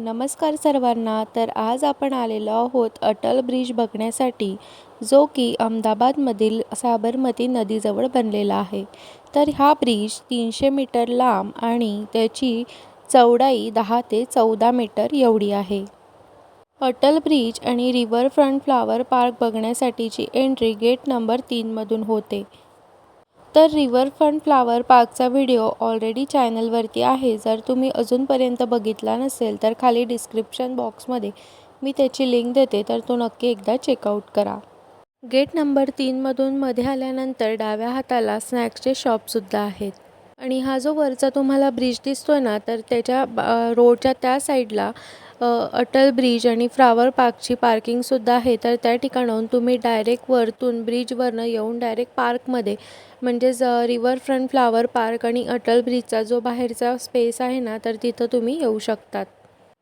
नमस्कार सर्वांना. तर आज आपण आलेलो आहोत अटल ब्रिज बघण्यासाठी जो की अहमदाबादमधील साबरमती नदीजवळ बनलेला आहे. तर हा ब्रिज तीनशे मीटर लांब आणि त्याची चौडाई दहा ते चौदा मीटर एवढी आहे. अटल ब्रिज आणि रिव्हरफ्रंट फ्लावर पार्क बघण्यासाठीची एंट्री गेट नंबर तीनमधून होते. तर रिव्हरफ्रंट फ्लावर पार्कचा व्हिडिओ ऑलरेडी चॅनलवरती आहे. जर तुम्ही अजूनपर्यंत बघितला नसेल तर खाली डिस्क्रिप्शन बॉक्समध्ये मी त्याची लिंक देते तर तो नक्की एकदा चेकआउट करा. गेट नंबर तीनमधून मध्ये आल्यानंतर डाव्या हाताला स्नॅक्सचे शॉपसुद्धा आहेत. आणि हा जो वरचा तुम्हाला ब्रिज दिसतोय ना तर त्याच्या बा- रोडच्या त्या साईडला अटल ब्रिज आणि फ्लावर पार्कची पार्किंगसुद्धा आहे. तर त्या ठिकाणाहून तुम्ही डायरेक्ट वरतून ब्रिजवरनं येऊन डायरेक्ट पार्कमध्ये म्हणजेच फ्रंट फ्लावर पार्क आणि अटल ब्रिजचा जो बाहेरचा स्पेस आहे ना तर तिथं तुम्ही येऊ शकतात.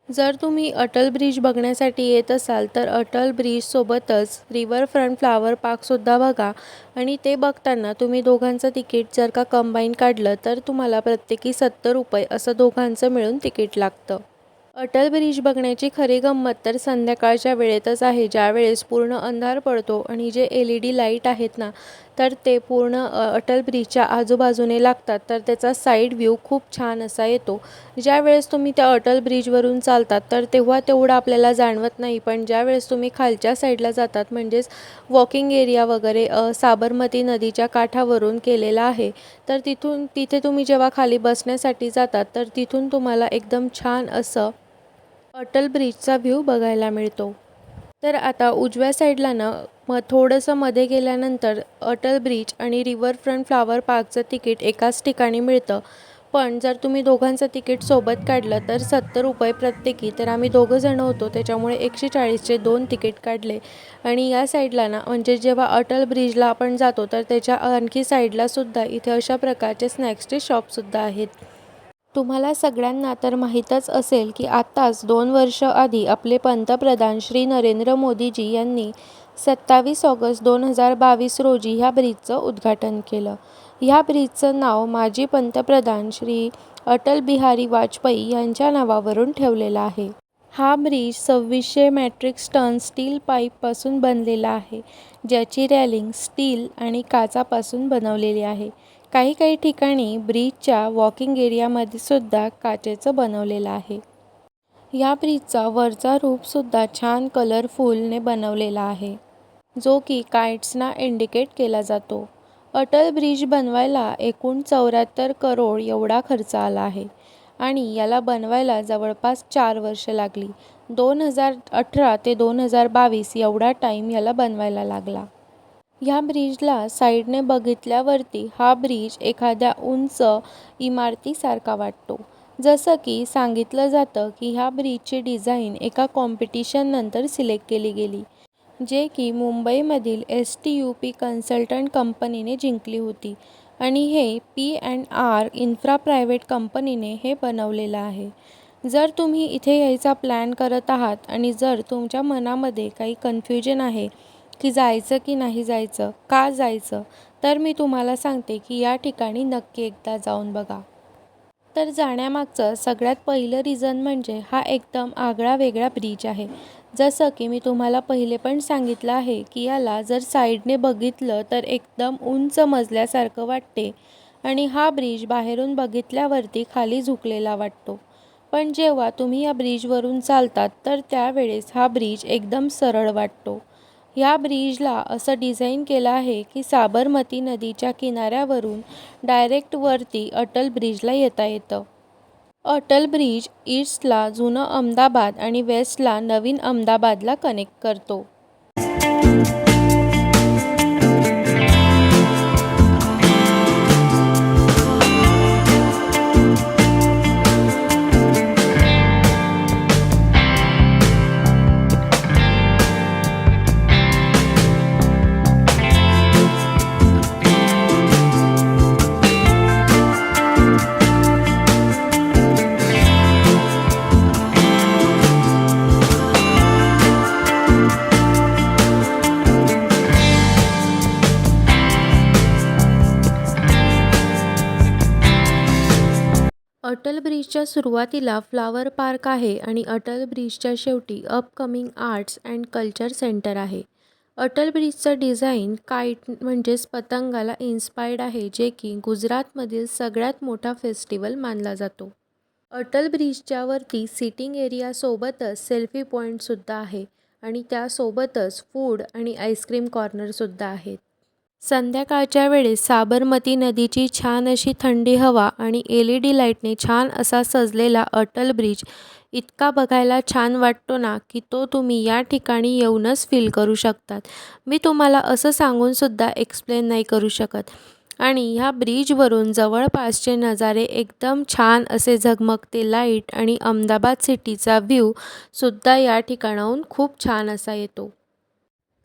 जर तुम्ही अटल ब्रिज बघण्यासाठी येत असाल तर अटल ब्रिजसोबतच रिव्हरफ्रंट फ्लावर पार्कसुद्धा बघा. आणि ते बघताना तुम्ही दोघांचं तिकीट जर का कंबाईन काढलं तर तुम्हाला प्रत्येकी सत्तर रुपये असं दोघांचं मिळून तिकीट लागतं. अटल ब्रिज बघण्याची खरी गंमत तर संध्याकाळच्या वेळेतच आहे. ज्यावेळेस पूर्ण अंधार पडतो आणि J L E D light आहेत ना तर ते पूर्ण अटल ब्रिजच्या आजूबाजूने लागतात. तर त्याचा साईड व्ह्यू खूप छान असा येतो. ज्यावेळेस तुम्ही त्या अटल ब्रिजवरून चालतात तर तेव्हा तेवढं आपल्याला जाणवत नाही. पण ज्यावेळेस तुम्ही खालच्या साईडला जातात म्हणजेच वॉकिंग एरिया वगैरे साबरमती नदीच्या काठावरून केलेला आहे तर तिथून तिथे तुम्ही जेव्हा खाली बसण्यासाठी जातात तर तिथून तुम्हाला एकदम छान असं अटल ब्रिजचा व्ह्यू बघायला मिळतो. तर आता उजव्या साईडला ना मग थोडंसं मध्ये गेल्यानंतर अटल ब्रिज आणि रिव्हरफ्रंट फ्लावर पार्कचं तिकीट एकाच ठिकाणी मिळतं. पण जर तुम्ही दोघांचं तिकीट सोबत काढलं तर सत्तर रुपये प्रत्येकी. तर आम्ही दोघं जणं होतो त्याच्यामुळे एकशे चाळीसचे दोन तिकीट काढले. आणि या साईडला ना म्हणजे जेव्हा अटल ब्रिजला आपण जातो तर त्याच्या आणखी साईडला सुद्धा इथे अशा प्रकारचे स्नॅक्सचे शॉपसुद्धा आहेत. तुम्हाला सगळ्यांना तर माहीतच असेल की आत्ताच दोन वर्ष आधी आपले पंतप्रधान श्री नरेंद्र मोदीजी यांनी सत्तावीस ऑगस्ट दोन हजार बावीस रोजी ह्या ब्रिजचं उद्घाटन केलं. ह्या ब्रिजचं नाव माजी पंतप्रधान श्री अटल बिहारी वाजपेयी यांच्या नावावरून ठेवलेलं आहे. हा ब्रिज सव्वीसशे मॅट्रिक टन स्टील पाईपपासून बनलेला आहे ज्याची रॅलिंग स्टील आणि काचापासून बनवलेली आहे. काही काही ठिकाणी ब्रिजच्या वॉकिंग एरियामध्ये सुद्धा काचेचं बनवलेलं आहे. या ब्रिजचा वरचा रूपसुद्धा छान कलरफुलने बनवलेला आहे जो की काइट्सना इंडिकेट केला जातो. अटल ब्रिज बनवायला एकूण चौऱ्याहत्तर करोड एवढा खर्च आला आहे. आणि याला बनवायला जवळपास चार वर्ष लागली. दोन हजार अठरा ते दोन हजार बावीस एवढा टाईम याला बनवायला लागला. ह्या ब्रिजला साईडने बघितल्यावरती हा ब्रिज एखाद्या उंच इमारतीसारखा वाटतो. जसं की सांगितलं जातं की ह्या ब्रिजची डिझाईन एका कॉम्पिटिशननंतर सिलेक्ट केली गेली जे की मुंबईमधील S T U P consultant कंपनीने जिंकली होती. आणि हे P and R infra private कंपनीने हे बनवलेलं आहे. जर तुम्ही इथे यायचा प्लॅन करत आहात आणि जर तुमच्या मनामध्ये काही कन्फ्युजन आहे की जायचं की नाही जायचं का जायचं तर मी तुम्हाला सांगते की या ठिकाणी नक्की एकदा जाऊन बघा. तर जाण्यामागचं सगळ्यात पहिलं रिझन म्हणजे हा एकदम आगळा वेगळा ब्रिज आहे. जसं की मी तुम्हाला पहिले पण सांगितलं आहे की याला जर साईडने बघितलं तर एकदम उंच मजल्यासारखं वाटते आणि हा ब्रिज बाहेरून बघितल्यावरती खाली झुकलेला वाटतो. पण जेव्हा तुम्ही या ब्रिजवरून चालतात तर त्यावेळेस हा ब्रिज एकदम सरळ वाटतो. ह्या ब्रिजला असं डिझाईन केलं आहे की साबरमती नदीच्या किनाऱ्यावरून डायरेक्ट वरती अटल ब्रिजला येता येतं. अटल ब्रिज ईस्टला जुनं अहमदाबाद आणि वेस्टला नवीन अहमदाबादला कनेक्ट करतो. अटल ब्रिजच्या सुरुवातीला फ्लावर पार्क आहे आणि अटल ब्रिजच्या शेवटी upcoming arts and culture centre आहे. अटल ब्रिजचं डिझाईन काईट म्हणजेच पतंगाला इन्स्पायर्ड आहे जे की गुजरातमधील सगळ्यात मोठा फेस्टिवल मानला जातो. अटल ब्रिजच्या वरती सिटिंग एरियासोबतच सेल्फी पॉईंटसुद्धा आहे आणि त्यासोबतच फूड आणि आईस्क्रीम कॉर्नरसुद्धा आहेत. संध्याकाळच्या वेळेस साबरमती नदीची छान अशी थंडी हवा आणि एल ई डी लाईटने छान असा सजलेला अटल ब्रिज. इतका बघायला छान वाटतो ना की तो तुम्ही या ठिकाणी येऊनच फील करू शकतात. मी तुम्हाला असं सांगूनसुद्धा एक्सप्लेन नाही करू शकत. आणि ह्या ब्रिजवरून जवळपासचे नजारे एकदम छान असे झगमगते लाइट आणि अहमदाबाद सिटीचा व्ह्यूसुद्धा या ठिकाणाहून खूप छान असा येतो.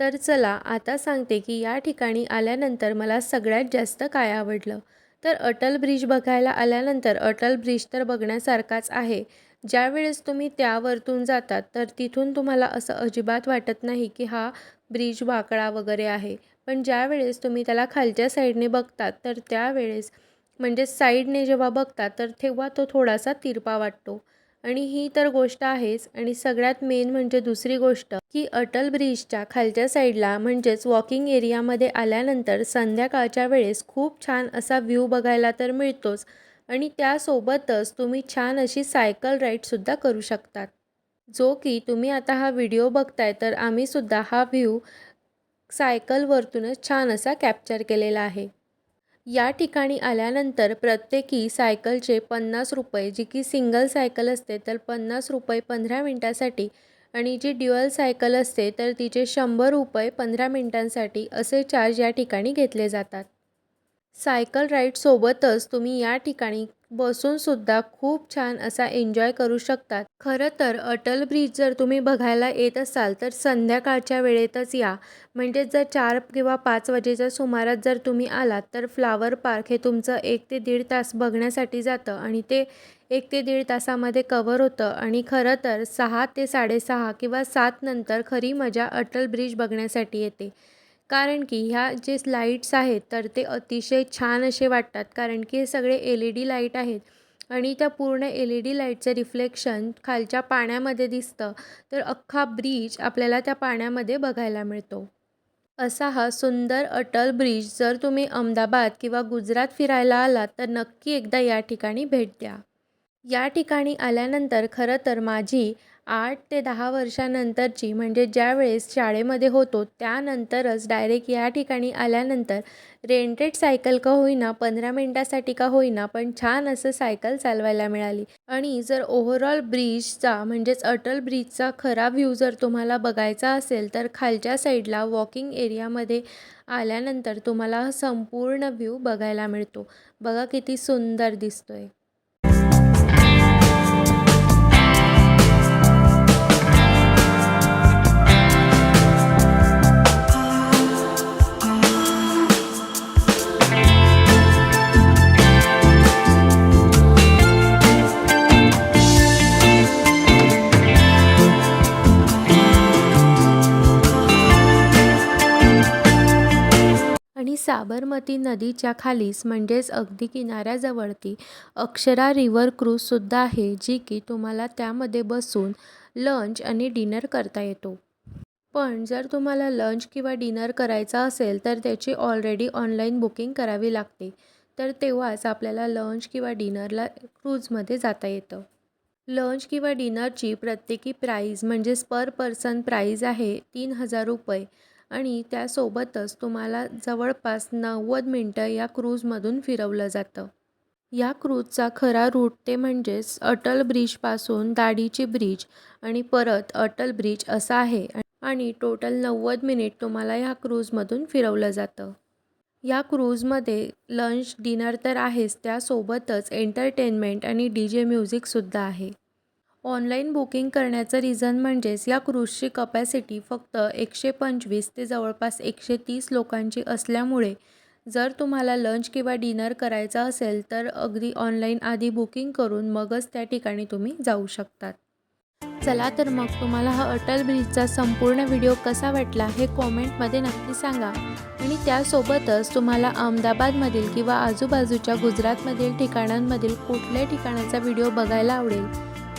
तर चला आता सांगते की या ठिकाणी आल्यानंतर मला सगळ्यात जास्त काय आवडलं. तर अटल ब्रिज बघायला आल्यानंतर अटल ब्रिज तर बघण्यासारखाच आहे. ज्यावेळेस तुम्ही त्यावरतून जातात तर तिथून तुम्हाला असं अजिबात वाटत नाही की हा ब्रिज वाकडा वगैरे आहे. पण ज्यावेळेस तुम्ही त्याला खालच्या साईडने बघतात तर त्यावेळेस म्हणजे साईडने जेव्हा बघतात तर तेव्हा तो थोडासा तिरपा वाटतो. आणि ही तर गोष्ट आहेच. आणि सगळ्यात मेन म्हणजे दुसरी गोष्ट की अटल ब्रिजच्या खालच्या साईडला म्हणजेच वॉकिंग एरियामध्ये आल्यानंतर संध्याकाळच्या वेळेस खूप छान असा व्ह्यू बघायला तर मिळतोच. आणि त्यासोबतच तुम्ही छान अशी सायकल राईडसुद्धा करू शकतात. जो की तुम्ही आता हा व्हिडिओ बघताय तर आम्हीसुद्धा हा व्ह्यू सायकलवरतूनच छान असा कॅप्चर केलेला आहे. या ठिकाणी आल्यानंतर प्रत्येकी सायकलचे पन्नास रुपये जी की सिंगल सायकल असते तर पन्नास रुपये पंधरा मिनटासाठी आणि जी ड्युअल सायकल असते तर तिचे शंभर रुपये पंधरा मिनटांसाठी असे चार्ज या ठिकाणी घेतले जातात. सायकल राईडसोबतच तुम्ही या ठिकाणी बसूनसुद्धा खूप छान असा एन्जॉय करू शकतात. खरं तर अटल ब्रिज जर तुम्ही बघायला येत असाल तर संध्याकाळच्या वेळेतच या. म्हणजेच जर चार किंवा पाच वाजेच्या सुमारात जर तुम्ही आलात तर फ्लावर पार्क हे तुमचं एक ते दीड तास बघण्यासाठी जातं आणि ते एक ते दीड तासामध्ये कवर होतं. आणि खरं तर सहा ते साडेसहा किंवा सात नंतर खरी मजा अटल ब्रिज बघण्यासाठी येते. कारण की ह्या जे लाईट्स आहेत तर ते अतिशय छान असे वाटतात. कारण की हे सगळे एल ई डी लाइट आहेत आणि त्या पूर्ण एल ई डी लाईटचं रिफ्लेक्शन खालच्या पाण्यामध्ये दिसतं तर अख्खा ब्रिज आपल्याला त्या पाण्यामध्ये बघायला मिळतो. असा हा सुंदर अटल ब्रिज जर तुम्ही अहमदाबाद किंवा गुजरात फिरायला आलात तर नक्की एकदा या ठिकाणी भेट द्या. या ठिकाणी आल्यानंतर खरं तर माझी आठ ते दहा वर्षानंतरची म्हणजे ज्यावेळेस शाळेमध्ये होतो त्यानंतरच डायरेक्ट या ठिकाणी आल्यानंतर रेंटेड सायकल का होईना पंधरा मिनटासाठी का होईना पण छान असं सायकल चालवायला मिळाली. आणि जर ओव्हरऑल ब्रिजचा म्हणजेच अटल ब्रिजचा खरा व्ह्यू जर तुम्हाला बघायचा असेल तर खालच्या साईडला वॉकिंग एरियामध्ये आल्यानंतर तुम्हाला संपूर्ण व्ह्यू बघायला मिळतो. बघा किती सुंदर दिसतोय. साबरमती नदीच्या खालीच म्हणजेच अगदी किनाऱ्याजवळती अक्षरा रिव्हर क्रूजसुद्धा आहे जी की तुम्हाला त्यामध्ये बसून लंच आणि डिनर करता येतो. पण जर तुम्हाला लंच किंवा डिनर करायचा असेल तर त्याची ऑलरेडी ऑनलाईन बुकिंग करावी लागते. तर तेव्हाच आपल्याला लंच किंवा डिनरला क्रूजमध्ये जाता येतं. लंच किंवा डिनरची प्रत्येकी प्राईज म्हणजेच पर पर्सन प्राईज आहे तीन हजार रुपये. आणि त्यासोबतच तुम्हाला जवळपास नव्वद मिनटं या क्रूजमधून फिरवलं जातं. या क्रूजचा खरा रूट ते म्हणजेच अटल ब्रिजपासून दाढीची ब्रिज आणि परत अटल ब्रिज असा आहे आणि टोटल नव्वद मिनिट तुम्हाला ह्या क्रूजमधून फिरवलं जातं. या क्रूजमध्ये लंच डिनर तर आहेच त्यासोबतच एंटरटेनमेंट आणि डी जे म्युझिकसुद्धा आहे. ऑनलाईन बुकिंग करण्याचं रिझन म्हणजेच या क्रूजची कपॅसिटी फक्त एकशे पंचवीस ते जवळपास एकशे तीस लोकांची असल्यामुळे जर तुम्हाला लंच किंवा डिनर करायचा असेल तर अगदी ऑनलाईन आधी बुकिंग करून मगच त्या ठिकाणी तुम्ही जाऊ शकतात. चला तर मग तुम्हाला हा अटल ब्रिजचा संपूर्ण व्हिडिओ कसा वाटला हे कॉमेंटमध्ये नक्की सांगा. आणि त्यासोबतच तुम्हाला अहमदाबादमधील किंवा आजूबाजूच्या गुजरातमधील ठिकाणांमधील कुठल्या ठिकाणाचा व्हिडिओ बघायला आवडेल